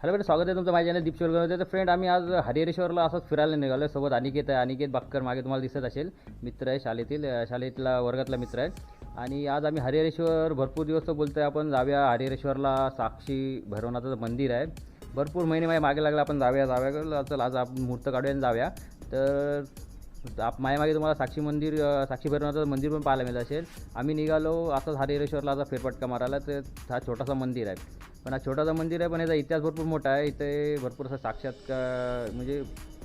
Hello बेटा स्वागत आहे तुमचं माझ्या चॅनल दीप शिवरकर तर फ्रेंड आम्ही आज हरिहरेश्वरला असंच फिरायला निघालो आहे सोबत अनिकेत आहे. अनिकेत बाक्कर मागे तुम्हाला दिसत असेल. मित्र आहे शाळेतील शाळेतला वर्गातला मित्र आहे. आणि आज आम्ही हरिहरेश्वर भरपूर दिवस तर आहे आपण जाऊया हरिहरेश्वरला साक्षी भैरवनाथाचं मंदिर आहे. भरपूर महिने माझ्या मागे लागला आपण जाऊया जाऊया. चल आज आपण मुहूर्त काढूया आणि जाऊया. तर आप माझ्या मागे तुम्हाला साक्षी मंदिर साक्षी भैरवनाथाचं मंदिर पण पाहायला मिळत असेल. आम्ही निघालो असंच हरिहरेश्वरला आता फेरफटका मारायला. तर हा छोटासा मंदिर आहे. पण हा छोटासा मंदिर आहे पण याचा इतिहास भरपूर मोठा आहे. इथे भरपूर असं साक्षात म्हणजे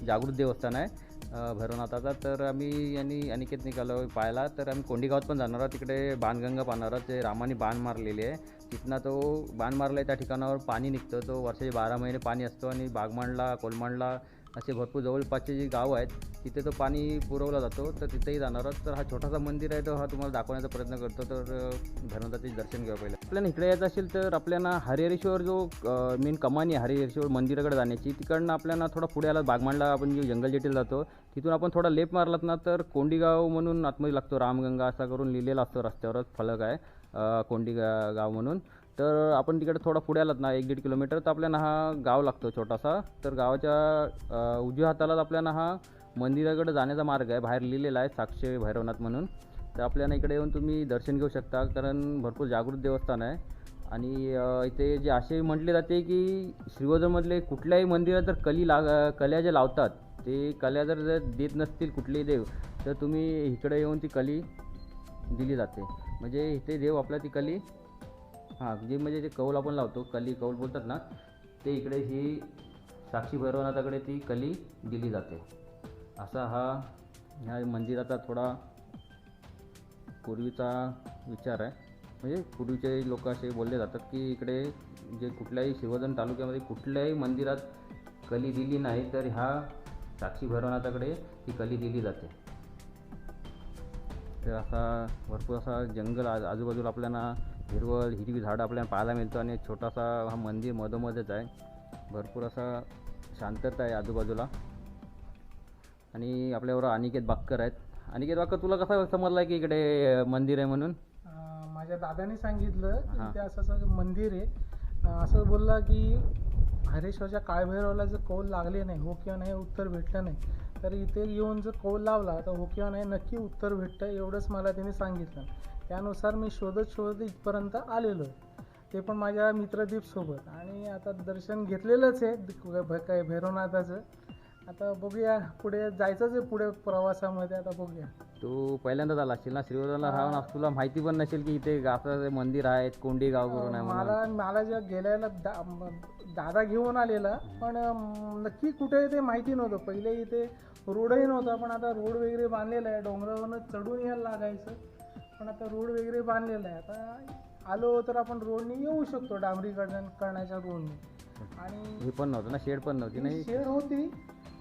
जागृत देवस्थान आहे भैरवनाथाचा. तर आम्ही यांनी अनिकेत निघालो पाहायला. तर आम्ही कोंडीगावात पण जाणार आहोत. तिकडे बाणगंगा पाहणार आहोत. ते रामाने बाण मारलेली आहे तिथनं तो बाण मारला आहे. त्या ठिकाणावर पाणी निघतं. तो वर्षाचे बारा महिने पाणी असतो आणि बागमांडला कोलमांडला असे भरपूर जवळपासचे जे गाव आहेत तिथे तो पाणी पुरवला जातो तर तिथेही जाणार आहोत. तर हा छोटासा मंदिर आहे तो हा तुम्हाला दाखवण्याचा प्रयत्न करतो. तर धर्मदाचे दर्शन घ्या पहिले. आपल्याला इकडे यायचं असेल तर आपल्याला हरिहरेश्वर जो मेन कमानी आहे हरिहरेश्वर मंदिराकडे जाण्याची तिकडनं आपल्याला थोडा पुढे आला बागमांडला आपण जे जंगल जेटीला जातो तिथून आपण थोडा लेप मारलात ना तर कोंडीगाव म्हणून आतमध्ये लागतो रामगंगा असा करून लिहिलेला असतो रस्त्यावरच फलक आहे कोंडीगा कोंडी गा- गाव म्हणून. तर आपण तिकडे थोडा पुढे आलात ना एक दीड किलोमीटर तर आपल्याला हा गाव लागतो छोटासा. तर गावाच्या उजव्या हातालाच आपल्याला हा मंदिराकडे जाण्याचा मार्ग आहे. बाहेर लिहिलेला आहे साक्षी भैरवनाथ म्हणून. तर आपल्याला इकडे येऊन तुम्ही दर्शन घेऊ शकता कारण भरपूर जागृत देवस्थान आहे. आणि इथे जे असे म्हटले जाते की श्रीवर्धनमधले कुठल्याही मंदिरात जर कली लाग कल्या ज्या लावतात ते कल्या जर जर देत नसतील कुठलेही देव तर तुम्ही इकडे येऊन ती कली दिली जाते. म्हणजे इथे देव आपल्या ती कली हां जे म्हणजे जे कौल आपण लावतो कली कौल बोलतात ना ते इकडे ही साक्षी भैरवनाथाकडे ती कली दिली जाते. असा हा ह्या मंदिराचा थोडा पूर्वीचा विचार आहे. म्हणजे पूर्वीचे लोक असे बोलले जातात की इकडे जे कुठल्याही शिवजन तालुक्यामध्ये कुठल्याही मंदिरात कली दिली नाही तर ह्या साक्षी भैरवनाथाकडे ती कली दिली जाते. तर असा भरपूर असा जंगल आज आजूबाजूला आपल्याला हिरवळ हिरवी झाडं आपल्याला पाहायला मिळतं आणि छोटासा हा मंदिर मधोमध्येच आहे. भरपूर असा शांतता आहे आजूबाजूला. आणि आपल्याबरोबर अनिकेत बाक्कर आहेत. अनिकेत बाक्कर तुला कसं समजलं की इकडे मंदिर आहे म्हणून? माझ्या दादाने सांगितलं की. इथे असं असं मंदिर आहे. असं बोलला की हरेश्वरच्या काळभैरवला जर कौल लागले नाही हो किंवा नाही उत्तर भेटलं नाही तर इथे येऊन जर कौल लावला तर हो किंवा नाही नक्की उत्तर भेटतं एवढंच मला त्याने सांगितलं. त्यानुसार मी शोधत शोधत इथपर्यंत आलेलो. आहे ते पण माझ्या मित्रदीप सोबत. आणि आता दर्शन घेतलेलंच आहे काय भैरवनाथाचं. आता बघूया पुढे जायचंच आहे पुढे प्रवासामध्ये आता बघूया. तू पहिल्यांदाच आला असशील ना श्रीवर्धनला राहून तुला माहिती पण नसेल की इथे असं मंदिर आहे कोंडी गाव करून आहे मला मला जेव्हा गेल्याला दा दादा घेऊन आलेला पण नक्की कुठे ते माहिती नव्हतं. पहिले इथे रोडही नव्हता पण आता रोड वगैरे बांधलेला आहे डोंगरावरनं चढून यायला लागायचं. पण आता रोड वगैरे बांधलेला आहे. आता आलो तर आपण रोडनी येऊ शकतो डांबरीकरण करण्याच्या रोडनी. आणि हे पण नव्हतं ना शेड पण नव्हती नाही शेड होती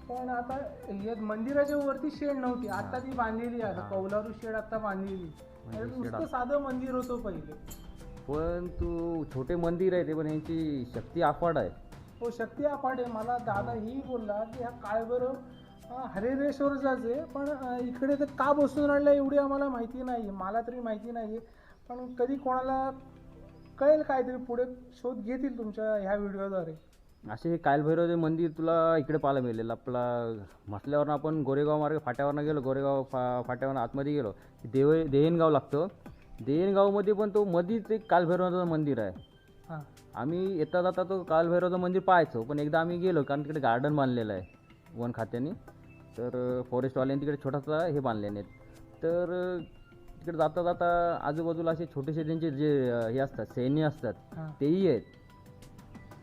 पण आता या मंदिराच्या वरती शेड नव्हती. आता ती बांधलेली आहे. आता कौलारू शेड आता बांधलेली. म्हणजे नुसतं साधं मंदिर होतं पहिले. पण तू छोटे मंदिर आहे ते पण यांची शक्ती अफाट आहे. हो शक्ती अपाट आहे. मला दादा ही बोलला की हा काळभैरव हरिहरेश्वरचाच आहे पण इकडे तर का बसून राहिलं एवढी आम्हाला माहिती नाही मला तरी माहिती नाही पण कधी कोणाला कळेल काहीतरी पुढे शोध घेतील तुमच्या ह्या व्हिडिओद्वारे. असे कालभैरवचे मंदिर तुला इकडे पाहायला मिळेल आपला म्हटल्यावर आपण गोरेगाव मार्ग फाट्यावरनं गेलो गोरेगाव फा फाट्यावरनं आतमध्ये गेलो की देव देहनगाव लागतं. देहनगावमध्ये पण तो मधीच एक कालभैरवाचं मंदिर आहे. हां. आम्ही येता जाता तो कालभैरवचं मंदिर पाहायचो पण एकदा आम्ही गेलो कारण तिकडे गार्डन बांधलेलं आहे वन खात्याने. तर फॉरेस्टवाल्यांनी तिकडे छोटासा हे बांधलेले आहेत. तर तिकडे जाता जाता आजूबाजूला असे छोटेसे त्यांचे जे हे असतात सैन्य असतात तेही आहेत.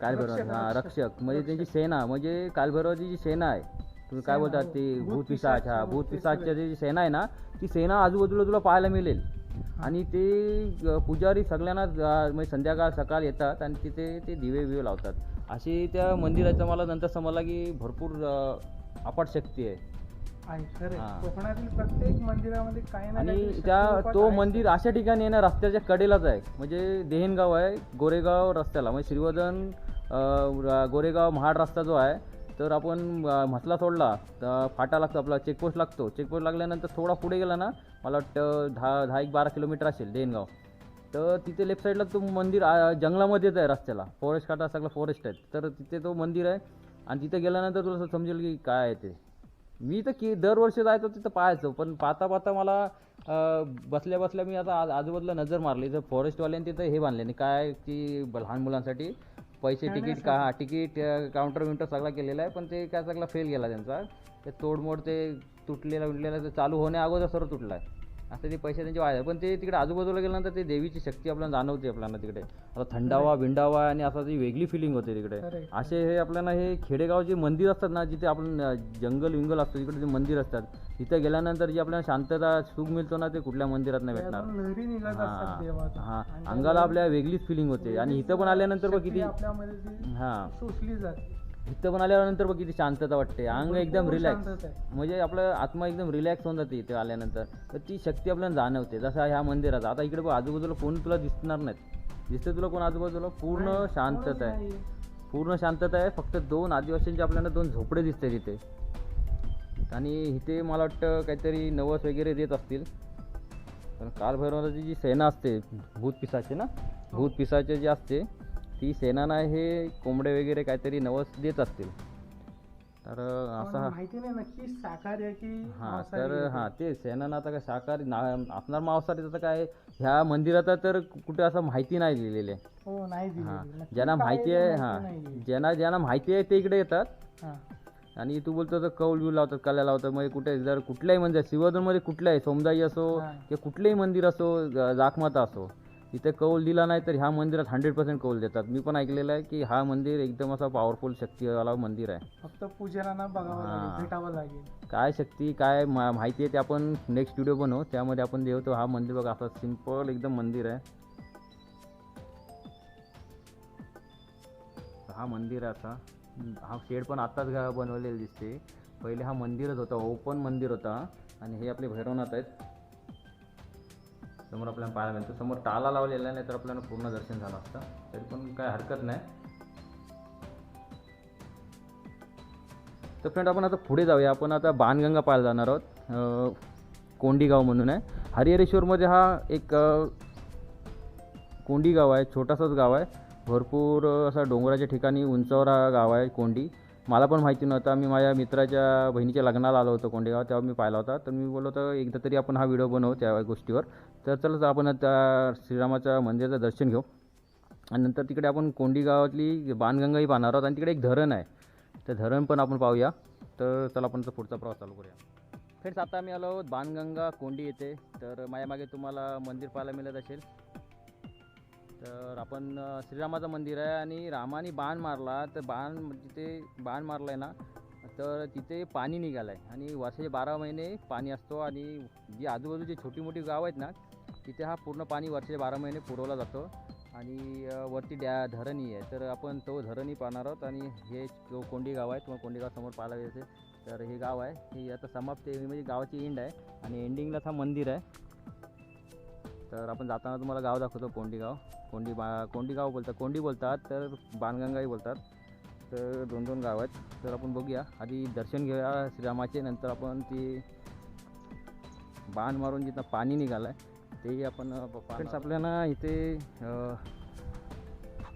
कालभैरव हा रक्षक. म्हणजे त्यांची सेना म्हणजे कालभैरवाची जी सेना आहे तुम्ही काय बोलतात. ती भूत भूत पिशाच हा पिशाच, भूत पिशाचच्या तेच जी सेना आहे ना ती सेना आजूबाजूला तुला पाहायला मिळेल. आणि ते पुजारी सगळ्यांना म्हणजे संध्याकाळ सकाळ येतात आणि तिथे ते दिवे बिवे लावतात. अशी त्या मंदिराचं मला नंतर समजला की भरपूर अ, अफाट शक्ती आहे. आहे खरं हां. आहे. कोकणातील प्रत्येक मंदिरामध्ये काही ना आणि काहीतरी त्या तो आहे. मंदिर अशा ठिकाणी आहे ना रस्त्याच्या कडेलाच आहे. म्हणजे देहनगाव आहे गोरेगाव रस्त्याला. म्हणजे श्रीवर्धन अं, र- गोरेगाव महाड रस्ता जो आहे तर आपण अं, म्हसला सोडला तर फाटा लागतो आपला चेकपोस्ट लागतो. चेकपोस्ट लागल्यानंतर थोडा पुढे गेला ना मला वाटतं दहा दहा एक बारा किलोमीटर असेल देहनगाव. तर तिथे लेफ्ट साईडला तो मंदिर आ, जंगलामध्येच आहे रस्त्याला. फॉरेस्ट काटा सगळं फॉरेस्ट आहे तर तिथे तो मंदिर आहे. आणि तिथे गेल्यानंतर तुला समजेल की काय आहे ते. मी तर की दरवर्षी जायचो तिथं पाहायचो पण पाहता पाहता मला बसल्या बसल्या मी आता आज- आजूबाजूला नजर मारली. तर फॉरेस्टवाल्यांनी तिथं हे बांधले आणि काय की लहान मुलांसाठी पैसे तिकीट का तिकीट काउंटर विंटर सगळा केलेला आहे पण ते काय सगळा फेल गेला त्यांचा. ते तोडमोड ते तुटलेला उठलेला ते चालू होण्या अगोदर सर्व तुटला आहे असं ते पैसे त्यांचे वाया पण ते तिकडे आजूबाजूला गेल्यानंतर ते देवीची शक्ती आपल्याला जाणवते आपल्याला तिकडे. आता थंडावा बिंडावा आणि असं ती वेगळी फिलिंग होते तिकडे. असे हे आपल्याला हे खेडेगाव जे मंदिर असतात ना जिथे आपण जंगल विंगल असतो तिकडे जे मंदिर असतात. तिथे गेल्यानंतर जे आपल्याला शांतता सुख मिळतो ना ते कुठल्या मंदिरात नाही भेटणार. हा अंगाला आपल्या वेगळीच फिलिंग होते. आणि इथं पण आल्यानंतर बघ किती हा. शोषली जाते. इथं पण आल्यानंतर बघ किती शांतता वाटते. अंग एकदम रिलॅक्स. म्हणजे आपलं आत्मा एकदम रिलॅक्स होऊन जाते इथे आल्यानंतर. तर ती शक्ती आपल्याला जाणवते. जसं ह्या मंदिरात. आता इकडे बघ आजूबाजूला कोण तुला दिसणार नाहीत. दिसते तुला कोण आजूबाजूला? पूर्ण शांतता आहे. पूर्ण शांतता आहे. फक्त दोन आदिवासींचे आपल्याला दोन झोपडे दिसते तिथे आणि इथे मला वाटतं काहीतरी नवस वगैरे देत असतील. पण कालभैरवाची जी सेना असते भूत पिसाचे ना? भूत पिसाचे जे असते ती सेना ना हे कोंबडे वगैरे काहीतरी नवस देत असतील तर असा माहिती नाही नक्की शाकाहारी आहे की हां तर हां ते सेनानं आता काय शाकाहारी ना असणार मांसाहारी तर काय ह्या मंदिरात तर कुठे असं माहिती नाही लिहिलेली आहे. हो ज्यांना माहिती आहे हां. ज्यांना ज्यांना माहिती आहे ते इकडे येतात. आणि तू बोलतो तर कौल बिल लावतात कल्या लावतात म्हणजे कुठे जर कुठल्याही मंदिर सिंहदूरमध्ये कुठल्याही सोमदाई असो. किंवा कुठलेही मंदिर असो जाकमाता असो इथे कौल दिला नाही तर ह्या मंदिरात हंड्रेड पर्सेंट कौल देतात. मी पण ऐकलेलं आहे की हा मंदिर एकदम असा पॉवरफुल शक्तीवाला मंदिर आहे. फक्त बघावं हां. लागेल भेटावं लागेल. काय शक्ती काय मा माहिती आहे ते आपण नेक्स्ट व्हिडिओ बनवू. त्यामध्ये आपण देवतो हा मंदिर बघा असं सिंपल एकदम मंदिर आहे. हा मंदिर आहे असा हा शेड पण आत्ताच बनवलेला दिसते. पहिले हा मंदिरच होता ओपन मंदिर होता. आणि हे आपले भैरवनाथ आहेत. समोर आपल्याला पाहायला मिळतो. समोर टाला लावलेला नाही तर आपल्याला पूर्ण दर्शन झालं असतं. तरी पण काय हरकत नाही. तर फ्रेंड आपण आता पुढे जाऊया. आपण आता बाणगंगा पाहायला जाणार आहोत. कोंडीगाव म्हणून आहे. हरिहरेश्वरमध्ये हा एक कोंडीगाव कोंडी गाव आहे. छोटासाच गाव आहे. भरपूर असा डोंगराच्या ठिकाणी उंचावर हा गाव आहे कोंडी. मला पण माहिती नव्हतं. मी माझ्या मित्राच्या बहिणीच्या लग्नाला आलो होतो कोंडेगाव. तेव्हा मी पाहिला होता. तर मी बोललो होतं एकदा तरी आपण हा व्हिडिओ बनवू त्या गोष्टीवर. तर चला आपण त्या श्रीरामाच्या मंदिराचं दर्शन घेऊ. आणि नंतर तिकडे आपण कोंडी गावातली बाणगंगाही पाहणार आहोत. आणि तिकडे एक धरण आहे. तर धरण पण आपण पाहूया. तर चला आपण तर पुढचा प्रवास चालू करूया. फ्रेंड्स आता आम्ही आलो आहोत बाणगंगा कोंडी येथे. तर माझ्या मागे तुम्हाला मंदिर पाहायला मिळत असेल. तर आपण श्रीरामाचं मंदिर आहे आणि रामाने बाण मारला. तर बाण तिथे बाण मारला आहे ना तर तिथे पाणी निघालं आहे आणि वर्षाचे बारा महिने पाणी असतो आणि जी आजूबाजूची छोटी मोठी गाव आहेत ना तिथे हा पूर्ण पाणी वर्षाचे बारा महिने पुरवला जातो. आणि वरती डॅ धरणही आहे. तर आपण तो धरणही पाहणार आहोत आणि हे जो कोंडी गाव आहे तुम्हाला कोंडी गाव समोर पाहायला येते तर हे गाव आहे. हे आता समाप्त म्हणजे गावाची एंड आहे. आणि एंडिंगलाच हा मंदिर आहे. तर आपण जाताना तुम्हाला गाव दाखवतो कोंडी गाव. कोंडी बा कोंडी गाव बोलतात. कोंडी बोलतात तर बाणगंगाही बोलतात. तर दोन दोन गाव आहेत तर आपण बघूया. आधी दर्शन घेऊया श्रीरामाचे नंतर आपण ती बाण मारून जिथं पाणी निघालं आहे तेही आपण फ्रेंड्स आपल्याला इथे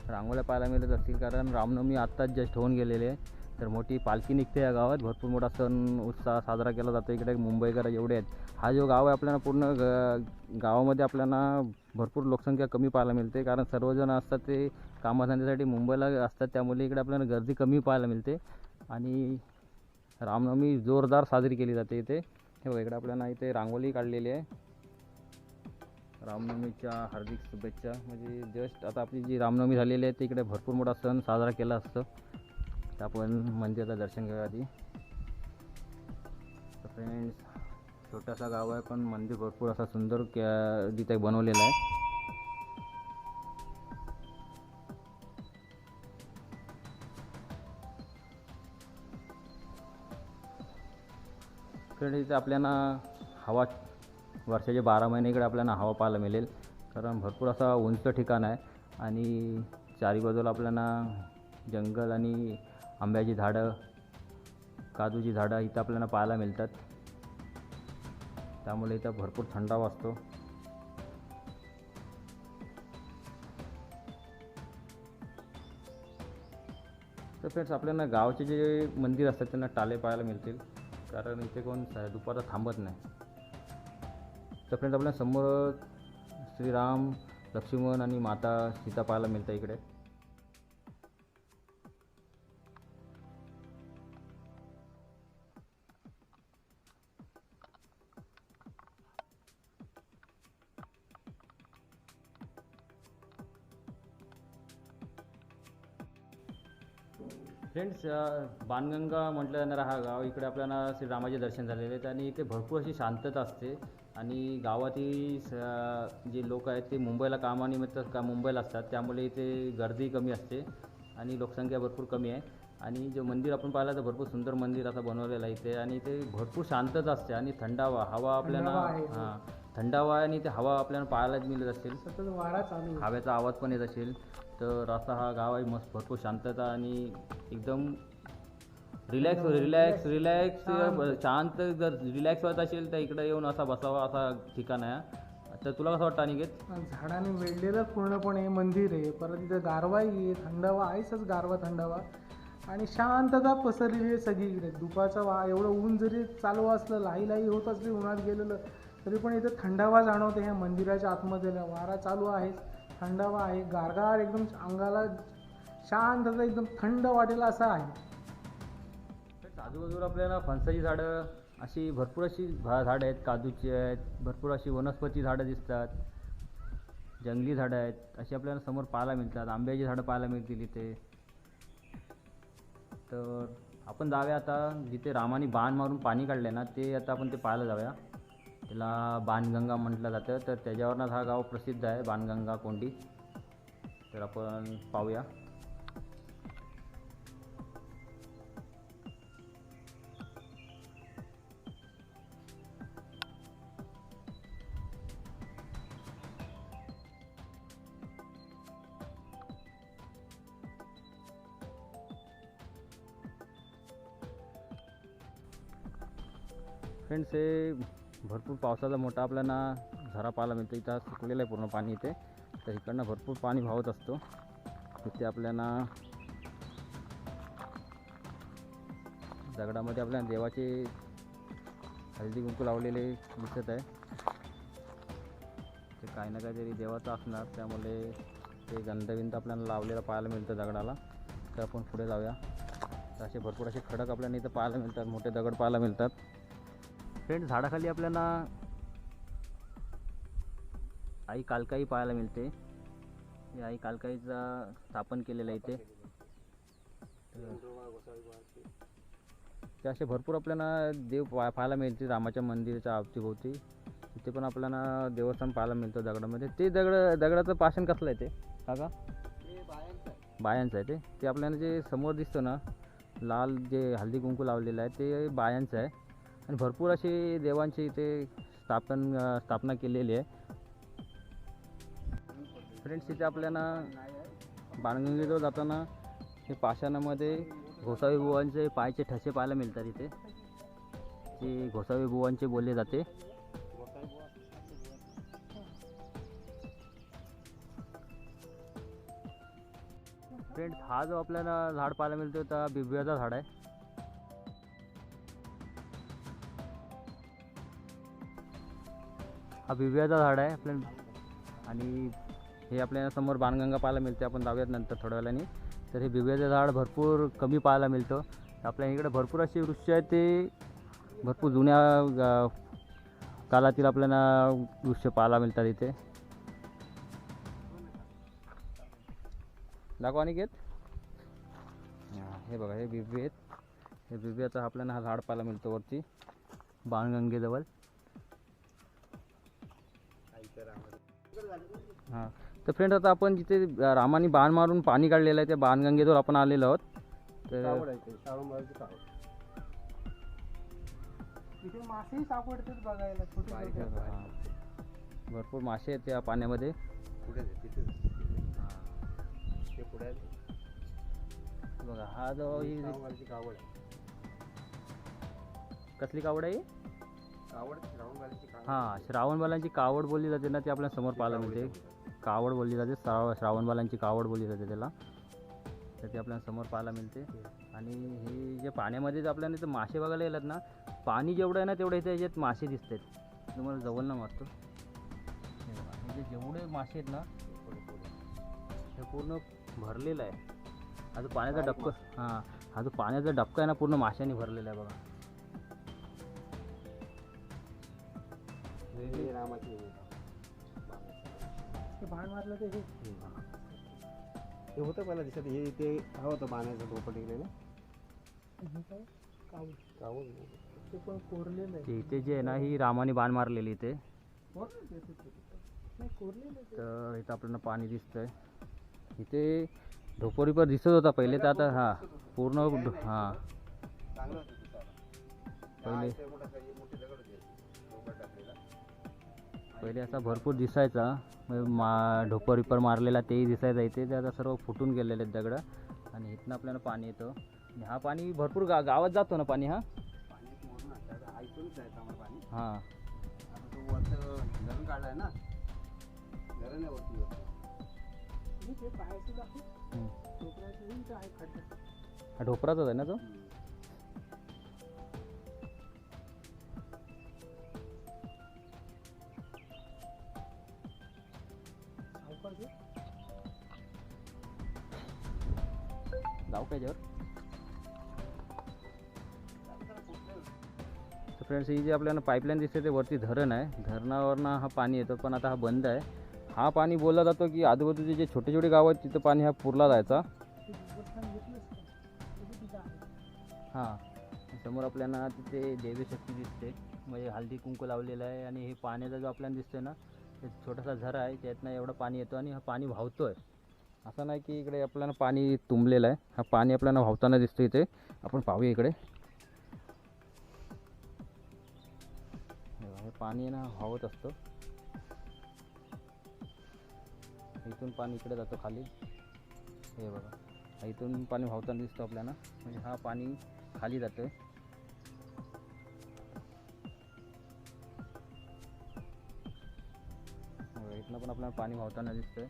रांगोळ्या पाहायला मिळत असतील कारण रामनवमी आत्ताच जस्ट होऊन गेलेले आहे. तर मोठी पालखी निघते या गावात. भरपूर मोठा सण उत्साह साजरा केला जातो. इकडे मुंबईकर एवढे आहेत. हा जो गाव आहे आपल्याला पूर्ण ग गावामध्ये आपल्याला भरपूर लोकसंख्या कमी पाहायला मिळते. कारण सर्वजण असतात ते कामाधंद्यासाठी मुंबईला असतात. त्यामुळे इकडे आपल्याला गर्दी कमी पाहायला मिळते. आणि रामनवमी जोरदार साजरी केली जाते इथे. हे बघा इकडे आपल्याला इथे रांगोळी काढलेली आहे. रामनवमीच्या हार्दिक शुभेच्छा. म्हणजे जस्ट आता आपली जी रामनवमी झालेली आहे तिकडे इकडे भरपूर मोठा सण साजरा केला असतो. तर आपण मंदिराचं दर्शन घेऊया आधी. फ्रेंड्स छोटासा गाव आहे पण मंदिर भरपूर असा सुंदर क्या- तिथे बनवलेला आहे. फ्रेंड इथे आपल्याला हवा वर्षाचे बारा महिने इकडे आपल्याला हवा पाहायला मिळेल. कारण भरपूर असा उंच ठिकाण आहे आणि चारी बाजूला आपल्याला जंगल आणि आंब्याची झाडं काजूची झाडं इथं आपल्याला पाहायला मिळतात. त्यामुळे इथं भरपूर थंडा वाजतो तर फ्रेंड्स आपल्याला गावचे जे मंदिर असतात त्यांना टाले पाहायला मिळतील. कारण इथे कोण दुपारला थांबत नाही. तर फ्रेंड्स आपल्यासमोर श्रीराम लक्ष्मण आणि माता सीता पाहायला मिळतं इकडे. फ्रेंड्स बाणगंगा म्हटलं जाणारा हा गाव इकडे आपल्याला श्रीरामाचे दर्शन झालेले आहेत आणि इथे भरपूर अशी शांतता असते. आणि गावातील स- जे लोक आहेत ते मुंबईला कामानिमित्त का मुंबईला असतात त्यामुळे इथे गर्दी कमी असते आणि लोकसंख्या भरपूर कमी आहे. आणि जे मंदिर आपण पाहिलं तर भरपूर सुंदर मंदिर असं बनवलेलं आहे इथे आणि इथे भरपूर शांतता असते आणि थंडावा हवा आपल्याला आहे. हां. थंडावा आणि ते हवा आपल्याला पाहायला मिळत असेल. सतत वारा चालू हवेचा आवाज पण येत असेल. तर असा हा गाव आहे मस्त भरपूर शांतता आणि एकदम रिलॅक्स रिलॅक्स रिलॅक्स शांत. जर रिलॅक्स होत असेल तर इकडे येऊन असा बसावा असा ठिकाण आहे तर तुला कसं वाटतं अनिकेत? झाडाने वेढलेलं पूर्णपणे मंदिर आहे. परत इथं गारवाही आहे थंडावा आहेच गारवा थंडावा. आणि शांतता पसरलेली आहे सगळीकडे. दुपारचा वा एवढं ऊन जरी चालू असलं लाही लाही होत असली उन्हात गेलेलं तरी पण इथं थंडावा जाणवते ह्या मंदिराच्या आतमध्ये. वारा चालू आहे. थंडावा आहे. गारगार एकदम अंगाला शांतता एकदम थंड वाटेल असं आहे. आजूबाजूला आपल्याला फणसाची झाडं अशी भरपूर अशी भा झाडं आहेत काजूची आहेत भरपूर अशी वनस्पती झाडं दिसतात. जंगली झाडं आहेत अशी आपल्याला समोर पाहायला मिळतात. आंब्याची झाडं पाहायला मिळतील इथे. तर आपण जाऊया आता जिथे रामाने बाण मारून पाणी काढले ना ते आता आपण ते पाहायला जाऊया. त्याला बाणगंगा म्हटलं जातं. तर त्याच्यावरनं हा गाव प्रसिद्ध आहे बाणगंगा कोंडी. तर आपण पाहूया. फ्रेंड्स हे भरपूर पावसाचा मोठा आपल्याला झरा पाहायला मिळतो. इथं सुकलेलं आहे पूर्ण पाणी इथे. तर इकडनं भरपूर पाणी वाहत असतो. इथे आपल्याला दगडामध्ये आपल्याला देवाचे हळदी कुंकू लावलेले दिसत आहे. ते काही ना काहीतरी देवाचं असणार. त्यामुळे ते गंधविंद आपल्याला लावलेला पाहायला मिळतं दगडाला. तर आपण पुढे जाऊया. तर असे भरपूर असे खडक आपल्याला इथं पाहायला मिळतात. मोठे दगड पाहायला मिळतात. फ्रेंड झाडाखाली आपल्याला आई कालकाई पाहायला मिळते. ही आई कालकाईचा स्थापन केलेलं आहे इथे. ते असे भरपूर आपल्याला देव पा पाहायला मिळते रामाच्या मंदिराच्या आवतीभोवती. तिथे पण आपल्याला देवस्थान पाहायला मिळतं दगडामध्ये. ते दगड दगडाचं पाषण कसलं आहे ते? काका? का बायांचं आहे ते. ते आपल्याला जे समोर दिसतं ना लाल जे हळदी कुंकू लावलेलं आहे ते बायांचं आहे. आणि भरपूर असे देवांची इथे स्थापन स्थापना केलेली आहे. फ्रेंड्स इथे आपल्याला बाणगंगेजवळ जाताना हे पाषाणामध्ये घोसावी बुवांचे पायचे ठसे पाहायला मिळतात इथे. ते घोसावी बुवांचे बोलले जाते. फ्रेंड्स हा जो आपल्याला झाड पाहायला मिळतो त्या बिब्याचा झाड आहे. हा बिब्याचा झाड आहे आपल्या आणि हे आपल्याला समोर बाणगंगा पाहायला मिळते. आपण जाऊयात नंतर थोड्या वेळाने. तर हे बिब्याचं झाड भरपूर कमी पाहायला मिळतं. आपल्या इकडे भरपूर असे वृक्ष आहेत ते भरपूर जुन्या कालातील काळातील आपल्याला वृक्ष पाहायला मिळतात इथे. दाखवा आणि घेत. हे बघा हे बिबे आहेत. हे बिब्याचं आपल्याला हा झाड पाहायला मिळतं वरती. बाणगंगेजवळ. हां. तर फ्रेंड आता आपण जिथे रामाने बाण मारून पाणी काढलेलं आहे त्या बाणगंगेजवळ आपण आलेलो आहोत. तर इथे मासेही सापडतात बघायला छोटे छोटे. हां. भरपूर मासे आहेत त्या पाण्यामध्ये. बघा हा जो ही कसली कावड आहे ही? हां श्रावणबालांची कावड बोलली जाते ना ती आपल्यासमोर पाहायला मिळते. कावड बोलली जाते. श्राव श्रावणबालांची कावड बोलली जाते त्याला. तर ते आपल्याला समोर पाहायला मिळते. आणि हे जे पाण्यामध्ये आपल्याला इथं मासे बघायला गेलात ना पाणी जेवढं आहे ना तेवढं इथे याच्यात मासे दिसतात. तुम्हाला जवळ ना मारतो हे बघा, हे जे जेवढे मासे आहेत ना हे पूर्ण भरलेलं आहे. हा जो पाण्याचा डबका हां हा जो पाण्याचा डबका आहे ना पूर्ण माशाने भरलेला आहे बघा. हे रामाची ते भाड मारलं ते. हे हे होतं पहिला दिसत हे ते हा होतं पाण्याचं धोपं टिकलेलं हे काय? कावू कावून ते पण कोरलेलं आहे. ते इथे जे आहे ना ही रामाने बाण मारलेली इथे कोरलं ते तिथे. नाही कोरलेलं आहे ते. तर इथं आपल्याला पाणी दिसतंय. इथे ढोपोरीपर दिसत होता पहिले तर आता हा पूर्ण हा. चांगलं होतं दिसायला पहिले. मोठा पहिले असा भरपूर दिसायचा. मा ढोपर मारलेला तेही दिसायचा. इथे ते आता सर्व फुटून गेलेले आहेत दगडं. आणि इथनं आपल्याला पाणी येतं. आणि हा पाणी भरपूर गा गावात जातो ना पाणी हा? हां. धरण काढलाय ना. धरण हा ढोपराचाच आहे ना तो? जाऊ काय याच्यावर तर फ्रेंड्स ही जी आपल्याला पाईपलाईन दिसते ते वरती धरण आहे. धरणावरनं हा पाणी येतं पण आता हा बंद आहे. हा पाणी बोलला जातो की आजूबाजूचे जे छोटे छोटे गाव आहेत तिथं पाणी हा पुरला जायचा. हां. समोर आपल्याला तिथे देवीशक्ती दिसते. म्हणजे हळदी कुंकू लावलेलं आहे आणि हे पाण्याचा जो आपल्याला दिसतोय ना ते छोटासा झरा आहे त्यातनं एवढं पाणी येतो आणि हा पाणी वाहतोय. असं नाही की इकडे आपल्याला पाणी तुंबलेलं आहे. हा पाणी आपल्याला वाहताना दिसतं इथे. आपण पाहूया इकडे. हे पाणी ना वाहत असतं. इथून पाणी इकडे जातं खाली. हे बघा. इथून पाणी वाहताना दिसतं आपल्याला. म्हणजे हा पाणी खाली जातं आहे इथनं पण आपल्याला पाणी वाहताना दिसतंय.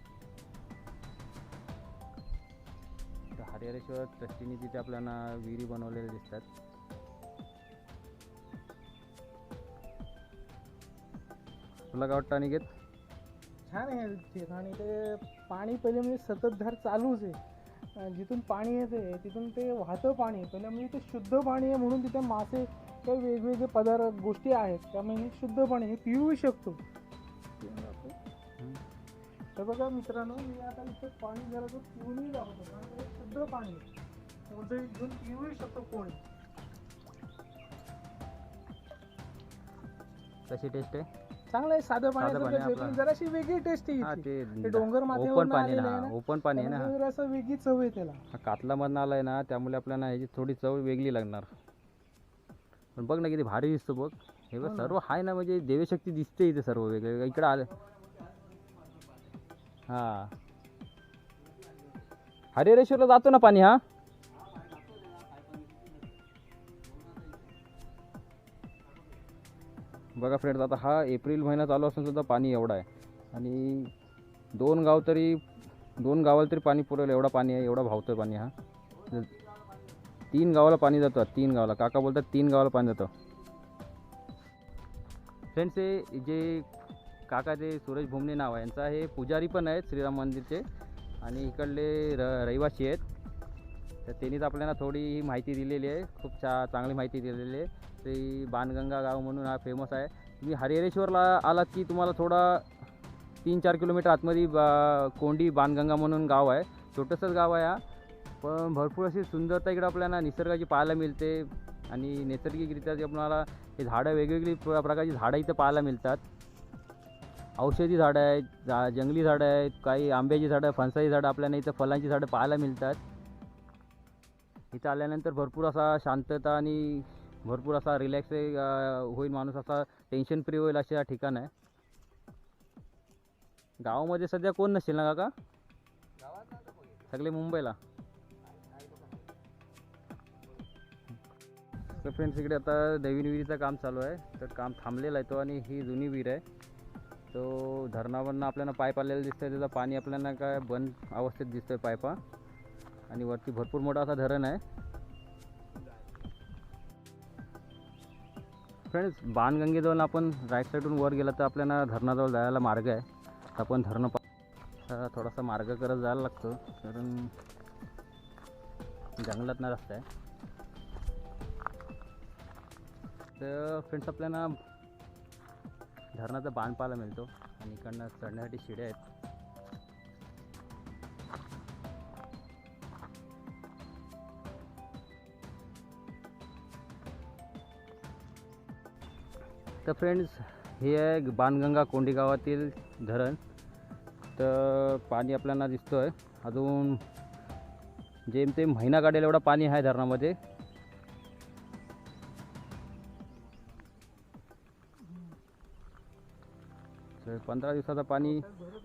हरिहरेश्वर ट्रस्टीने तिथे आपल्याला विहिरी बनवलेल्या दिसतात. तुला काय वाटतं अनिकेत? छान आहे हे ठिकाण ते पाणी पहिले म्हणजे सततधार चालूच आहे. जिथून पाणी येते तिथून ते वाहतं पाणी. पहिले म्हणजे ते शुद्ध पाणी आहे म्हणून तिथे मासे काही वेगवेगळे पदार्थ गोष्टी आहेत. त्यामुळे शुद्ध पाणी हे पिऊ शकतो. बघा मित्रांनो मी आता इथे पाणी जरा तो पिऊनही दाखवतो कारण शुद्ध पाणी ते घेऊन पिऊही शकतो कोणी. कशी टेस्ट आहे? चांगलं आहे साधं पाणी आपलं. जराशी वेगळी टेस्ट हा आहे ते ते डोंगर ओपन माथ्यावरून पाणी ना. ओपन पाणी आहे ना. जरासं वेगळी चव आहे त्याला. हा कातलामधनं आलाय ना त्यामुळे आपल्याला ह्याची थोडी चव वेगळी लागणार. पण बघ ना किती भारी दिसतो बघ. हे बघ हो. सर्व आहे ना म्हणजे देवशक्ती दिसते इथे सर्व वेगवेगळं इकडं आलं हा. हरिहरेश्वरला जातो ना पाणी हा? बघा फ्रेंड्स आता हा एप्रिल महिना चालू असून सुद्धा पाणी एवढा आहे. आणि दोन गाव तरी दोन गावाला तरी पाणी पुरेल एवढा पाणी आहे एवढा भावतोय पाणी हा. तीन गावाला पाणी जातं तीन गावाला. काका बोलतात तीन गावाला पाणी जातं. फ्रेंड्स हे जे काका ते सूरज भुमणे नाव आहे. यांचा हे पुजारी पण आहेत श्रीराम मंदिरचे. आणि इकडले र रहिवासी आहेत. तर त्यांनीच आपल्याला थोडी ही माहिती दिलेली आहे. खूप छा चांगली माहिती दिलेली आहे. श्री बाणगंगा गाव म्हणून हा फेमस आहे. तुम्ही हरिहरेश्वरला आलात की तुम्हाला थोडा तीन चार किलोमीटर आतमध्ये बा कोंडी बाणगंगा म्हणून गाव आहे. छोटंसंच गाव आहे हा. पण भरपूर अशी सुंदरता इकडं आपल्याला निसर्गाची पाहायला मिळते. आणि नैसर्गिकरित्या जे आपणाला हे झाडं वेगवेगळी प्र प्रकारची झाडं इथं पाहायला मिळतात. औषधी झाडं आहेत जा जंगली झाडं आहेत काही आंब्याची झाडं फणसाची झाडं आपल्याला इथं फलांची झाडं पाहायला मिळतात. इथं आल्यानंतर भरपूर असा शांतता आणि भरपूर असा रिलॅक्स होईल माणूस असा टेन्शन फ्री होईल असे हा ठिकाण आहे. गावामध्ये सध्या कोण नसेल ना काका? सगळे मुंबईला. तर फ्रेंड्स इकडे आता नवीन विहिरीचं काम चालू आहे तर काम थांबलेलं आहे तो आणि ही जुनी विहीर आहे. तो धरणावरनं आपल्याला पाईप आलेला दिसतंय त्याचं पाणी आपल्याला काय बंद अवस्थेत दिसतंय पायपा आणि वरती भरपूर मोठा असा धरण आहे. फ्रेंड्स बाणगंगेजवळ आपण राईट साईडून वर गेलं तर आपल्याला धरणाजवळ जायला मार्ग आहे. तर आपण धरणं पा थोडासा मार्ग करत जायला लागतो कारण जंगलात ना रस्ता आहे. तर फ्रेंड्स आपल्याला धरणाचा बांध पाहायला मिळतो आणि इकडनं चढण्यासाठी शिड्या आहेत. तर फ्रेंड्स हे आहे बाणगंगा कोंडी गावातील धरण. तर पाणी आपल्याला दिसतो आहे अजून जेमतेम महिना काढेल एवढा पाणी आहे धरणामध्ये. पंधरा दिवसाचा पाणी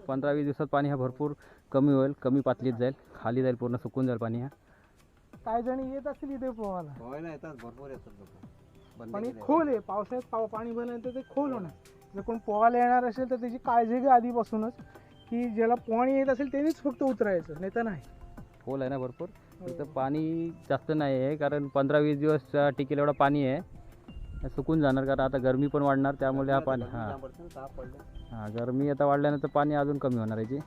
पंधरा वीस दिवसात पाणी हा भरपूर कमी होईल कमी पातळीत जाईल खाली जाईल पूर्ण सुकून जाईल पाणी हा. काही जण येत असतील इथे पोहायला. पोहायला येतात भरपूर येतात लोक. पाणी. खोल आहे पावसाळ्यात पाव पाणी भरल्यानंतर ते खोल होणार. जर कोण पोहायला येणार असेल तर त्याची काळजी घ्या आधीपासूनच की ज्याला पोहणी येत असेल त्यांनीच फक्त उतरायचं नाही तर नाही. खोल आहे ना भरपूर. तिथं पाणी जास्त नाही आहे कारण पंधरा वीस दिवस टिकेल एवढं पाणी आहे. हे सुकून जाणार कारण आता गरमी पण वाढणार त्यामुळे हा पाणी हां. हां जर मी गरमी आता वाढल्यानंतर पाणी अजून कमी होणार याची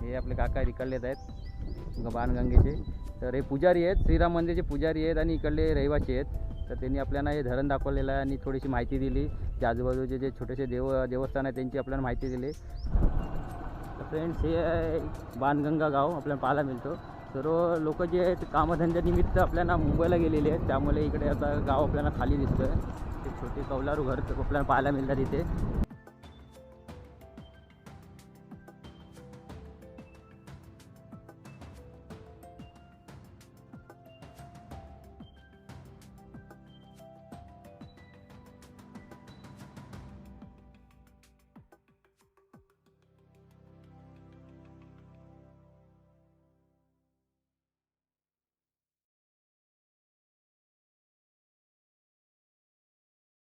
हे आपले काका इकडले आहेत बाणगंगेचे. तर हे पुजारी आहेत श्रीराम मंदिरचे पुजारी आहेत आणि इकडले रहिवासी आहेत. तर त्यांनी आपल्याला हे धरण दाखवलेलं आहे आणि थोडीशी माहिती दिली. जे आजूबाजूचे जे छोटेसे देव देवस्थान आहे त्यांची आपल्याला माहिती दिली. तर फ्रेंड्स हे आहे बाणगंगा गाव आपल्याला पाहायला मिळतो. सर्व लोक जे आहेत कामधंद्यानिमित्त आपल्याला मुंबईला गेलेले आहेत. त्यामुळे इकडे आता गाव आपल्याला खाली दिसतं आहे छोटी कौलारू घर आपल्याला पाहायला मिळतात इथे.